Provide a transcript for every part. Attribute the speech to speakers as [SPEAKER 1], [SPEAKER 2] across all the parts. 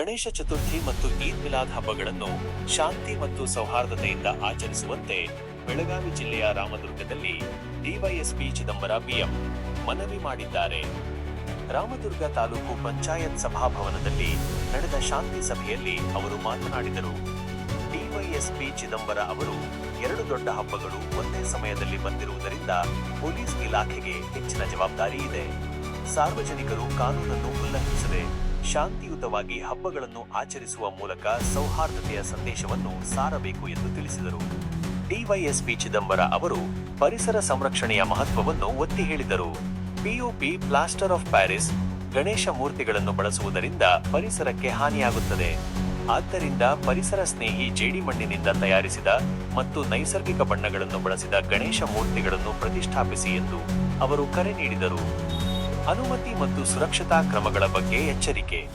[SPEAKER 1] ಗಣೇಶ ಚತುರ್ಥಿ ಮತ್ತು ಈದ್ ಮಿಲಾದ್ ಹಬ್ಬಗಳನ್ನು ಶಾಂತಿ ಮತ್ತು ಸೌಹಾರ್ದತೆಯಿಂದ ಆಚರಿಸುವಂತೆ ಬೆಳಗಾವಿ ಜಿಲ್ಲೆಯ ರಾಮದುರ್ಗದಲ್ಲಿ ಡಿವೈಎಸ್ಪಿ ಚಿದಂಬರ ಬಿಎಂ ಮನವಿ ಮಾಡಿದ್ದಾರೆ. ರಾಮದುರ್ಗ ತಾಲೂಕು ಪಂಚಾಯತ್ ಸಭಾಭವನದಲ್ಲಿ ನಡೆದ ಶಾಂತಿ ಸಭೆಯಲ್ಲಿ ಅವರು ಮಾತನಾಡಿದರು. ಡಿವೈಎಸ್ಪಿ ಚಿದಂಬರ ಅವರು ಎರಡು ದೊಡ್ಡ ಹಬ್ಬಗಳು ಒಂದೇ ಸಮಯದಲ್ಲಿ ಬಂದಿರುವುದರಿಂದ ಪೊಲೀಸ್ ಇಲಾಖೆಗೆ ಹೆಚ್ಚಿನ ಜವಾಬ್ದಾರಿ ಇದೆ. ಸಾರ್ವಜನಿಕರು ಕಾನೂನನ್ನು ಉಲ್ಲಂಘಿಸದೆ ಶಾಂತಿಯುತವಾಗಿ ಹಬ್ಬಗಳನ್ನು ಆಚರಿಸುವ ಮೂಲಕ ಸೌಹಾರ್ದತೆಯ ಸಂದೇಶವನ್ನು ಸಾರಬೇಕು ಎಂದು ತಿಳಿಸಿದರು. ಡಿವೈಎಸ್ಪಿ ಚಿದಂಬರ ಅವರು ಪರಿಸರ ಸಂರಕ್ಷಣೆಯ ಮಹತ್ವವನ್ನು ಒತ್ತಿ ಹೇಳಿದರು. PUP plaster of Paris Ganesha ಮೂರ್ತಿಗಳನ್ನು ಬಳಸುವುದರಿಂದ ಪರಿಸರಕ್ಕೆ ಹಾನಿಯಾಗುತ್ತದೆ. ಆದ್ದರಿಂದ ಪರಿಸರ ಸ್ನೇಹಿ ಜೇಡಿಮಣ್ಣಿನಿಂದ ತಯಾರಿಸಿದ ಮತ್ತು ನೈಸರ್ಗಿಕ ಬಣ್ಣಗಳನ್ನು ಬಳಸಿದ ಗಣೇಶ ಮೂರ್ತಿಗಳನ್ನು ಪ್ರತಿಷ್ಠಾಪಿಸಿ ಎಂದು ಅವರು ಕರೆ ನೀಡಿದರು. ಅನುಮತಿ ಮತ್ತು ಸುರಕ್ಷತಾ ಕ್ರಮಗಳ ಬಗ್ಗೆ ಎಚ್ಚರಿಕೆ.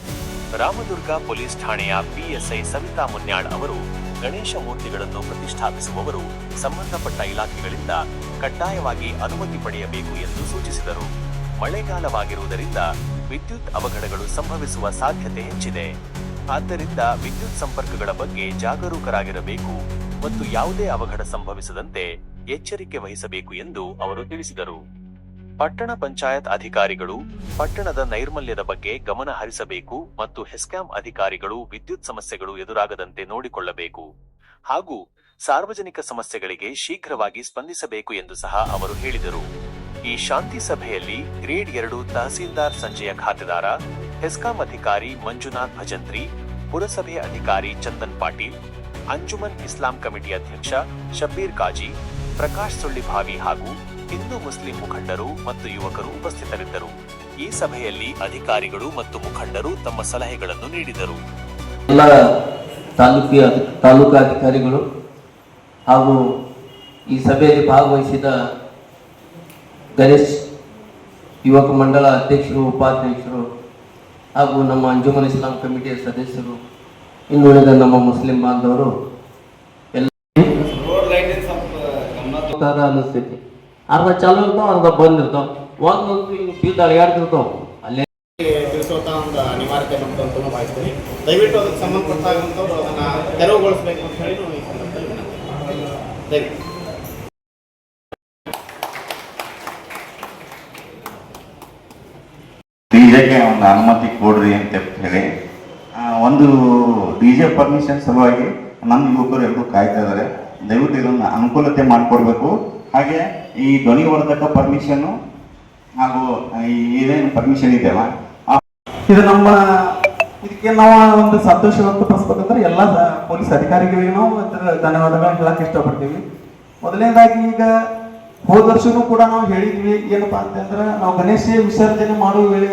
[SPEAKER 1] ರಾಮದುರ್ಗ ಪೊಲೀಸ್ ಠಾಣೆಯ ಪಿಎಸ್ಐ ಸವಿತಾ ಮುನ್ಯಾಳ್ ಅವರು ಗಣೇಶ ಮೂರ್ತಿಗಳನ್ನು ಪ್ರತಿಷ್ಠಾಪಿಸುವವರು ಸಂಬಂಧಪಟ್ಟ ಇಲಾಖೆಗಳಿಂದ ಕಡ್ಡಾಯವಾಗಿ ಅನುಮತಿ ಪಡೆಯಬೇಕು ಎಂದು ಸೂಚಿಸಿದರು. ಮಳೆಗಾಲವಾಗಿರುವುದರಿಂದ ವಿದ್ಯುತ್ ಅವಘಡಗಳು ಸಂಭವಿಸುವ ಸಾಧ್ಯತೆ ಹೆಚ್ಚಿದೆ. ಆದ್ದರಿಂದ ವಿದ್ಯುತ್ ಸಂಪರ್ಕಗಳ ಬಗ್ಗೆ ಜಾಗರೂಕರಾಗಿರಬೇಕು ಮತ್ತು ಯಾವುದೇ ಅವಘಡ ಸಂಭವಿಸದಂತೆ ಎಚ್ಚರಿಕೆ ವಹಿಸಬೇಕು ಎಂದು ಅವರು ತಿಳಿಸಿದರು. ಪಟ್ಟಣ ಪಂಚಾಯತ್ ಅಧಿಕಾರಿಗಳು ಪಟ್ಟಣದ ನೈರ್ಮಲ್ಯದ ಬಗ್ಗೆ ಗಮನ ಹರಿಸಬೇಕು ಮತ್ತು ಹೆಸ್ಕಾಂ ಅಧಿಕಾರಿಗಳು ವಿದ್ಯುತ್ ಸಮಸ್ಯೆಗಳು ಎದುರಾಗದಂತೆ ನೋಡಿಕೊಳ್ಳಬೇಕು. ಹಾಗೂ ಸಾರ್ವಜನಿಕ ಸಮಸ್ಯೆಗಳಿಗೆ ಶೀಘ್ರವಾಗಿ ಸ್ಪಂದಿಸಬೇಕು ಎಂದು ಸಹ ಅವರು ಹೇಳಿದರು. ಈ ಶಾಂತಿ ಸಭೆಯಲ್ಲಿ ಗ್ರೇಡ್ ಎರಡು ತಹಸೀಲ್ದಾರ್ ಸಂಜೆಯ ಖಾತೆದಾರ, ಹೆಸ್ಕಾಂ ಅಧಿಕಾರಿ ಮಂಜುನಾಥ್ ಭಜಂತ್ರಿ, ಪುರಸಭೆ ಅಧಿಕಾರಿ ಚಂದನ್ ಪಾಟೀಲ್, ಅಂಜುಮನ್ ಇಸ್ಲಾಂ ಕಮಿಟಿ ಅಧ್ಯಕ್ಷ ಶಬ್ಬೀರ್ ಕಾಜಿ, ಪ್ರಕಾಶ್ ಸುಳ್ಳಿಭಾವಿ ಹಾಗೂ ಹಿಂದೂ ಮುಸ್ಲಿಂ ಮುಖಂಡರು ಮತ್ತು ಯುವಕರು ಉಪಸ್ಥಿತರಿದ್ದರು. ಈ ಸಭೆಯಲ್ಲಿ ಅಧಿಕಾರಿಗಳು ಮತ್ತು ಮುಖಂಡರು ತಮ್ಮ ಸಲಹೆಗಳನ್ನು ನೀಡಿದರು.
[SPEAKER 2] ಎಲ್ಲ ತಾಲೂಕಿಯ ತಾಲೂಕಾ ಅಧಿಕಾರಿಗಳು ಹಾಗೂ ಈ ಸಭೆಯಲ್ಲಿ ಭಾಗವಹಿಸಿದ ಗಣೇಶ್ ಯುವಕ ಮಂಡಲ ಅಧ್ಯಕ್ಷರು ಉಪಾಧ್ಯಕ್ಷರು ಹಾಗೂ ನಮ್ಮ ಅಂಜುಮನ್ ಇಸ್ಲಾಂ ಕಮಿಟಿಯ ಸದಸ್ಯರು ಇನ್ನುಳಿದ ನಮ್ಮ ಮುಸ್ಲಿಂ ಬಾಂಧವರು ಎಲ್ಲ
[SPEAKER 3] ರೋಡ್
[SPEAKER 2] ಅರ್ಧ ಚಾಲು ಇರ್ತಾವ ಅರ್ಧ ಬಂದ್ ಇರ್ತಾವ. ಒಂದು ಬಿದ್ದು ಅಳಿಯಾಡ್ತಿರ್ತಾವ ಅಲ್ಲೇ
[SPEAKER 3] ತಿಳಿಸುವಂತ ಒಂದು ಅನಿವಾರ್ಯತೆ ಬಂತು ಅಂತ ಭಾವಿಸ್ತೀನಿ. ದಯವಿಟ್ಟು ಅದಕ್ಕೆ ಸಂಬಂಧಪಟ್ಟಾಗಂತವ್ರು ಅದನ್ನ ತೆರವುಗೊಳಿಸ್ಬೇಕು ಅಂತ ಹೇಳಿ ನಾವು ಈ ಸಂದರ್ಭದಲ್ಲಿ ದಯವಿಟ್ಟು
[SPEAKER 4] ಡಿಜೆಗೆ ಒಂದು ಅನುಮತಿ ಕೊಡ್ರಿ ಅಂತ ಹೇಳಿ ಒಂದು ಒಂದು ಡಿಜೆ ಪರ್ಮಿಷನ್ ಸಲುವಾಗಿ ನಮ್ಮ ಯುವಕರು ಎಲ್ಲರೂ ಕಾಯ್ತಾ ಇದ್ದಾರೆ ದಯವಿಟ್ಟು ಇದನ್ನು ಅನುಕೂಲತೆ ಮಾಡಿಕೊಡ್ಬೇಕು. ಹಾಗೆ ಈ ಧ್ವನಿವರ್ಧಕ ಪರ್ಮಿಷನ್ನು ಹಾಗೂ ಏನೇನು ಪರ್ಮಿಷನ್ ಇದೆಯಲ್ಲ
[SPEAKER 5] ಇದು ನಮ್ಮ, ಇದಕ್ಕೆ ನಾವು ಒಂದು ಸಂತೋಷ ವ್ಯಕ್ತಪಡಿಸ್ಬೇಕಂದ್ರೆ ಎಲ್ಲ ಪೊಲೀಸ್ ಅಧಿಕಾರಿಗಳಿಗೆ ನಾವು ಧನ್ಯವಾದಗಳನ್ನು ಹೇಳಕ್ಕೆ ಇಷ್ಟಪಡ್ತೀವಿ. ಮೊದಲನೇದಾಗಿ ಈಗ ಹೋದ ವರ್ಷನೂ ಕೂಡ ನಾವು ಹೇಳಿದ್ವಿ, ಏನಪ್ಪಾ ಅಂತಂದ್ರೆ ನಾವು ಗಣೇಶ ವಿಸರ್ಜನೆ ಮಾಡುವ ವೇಳೆ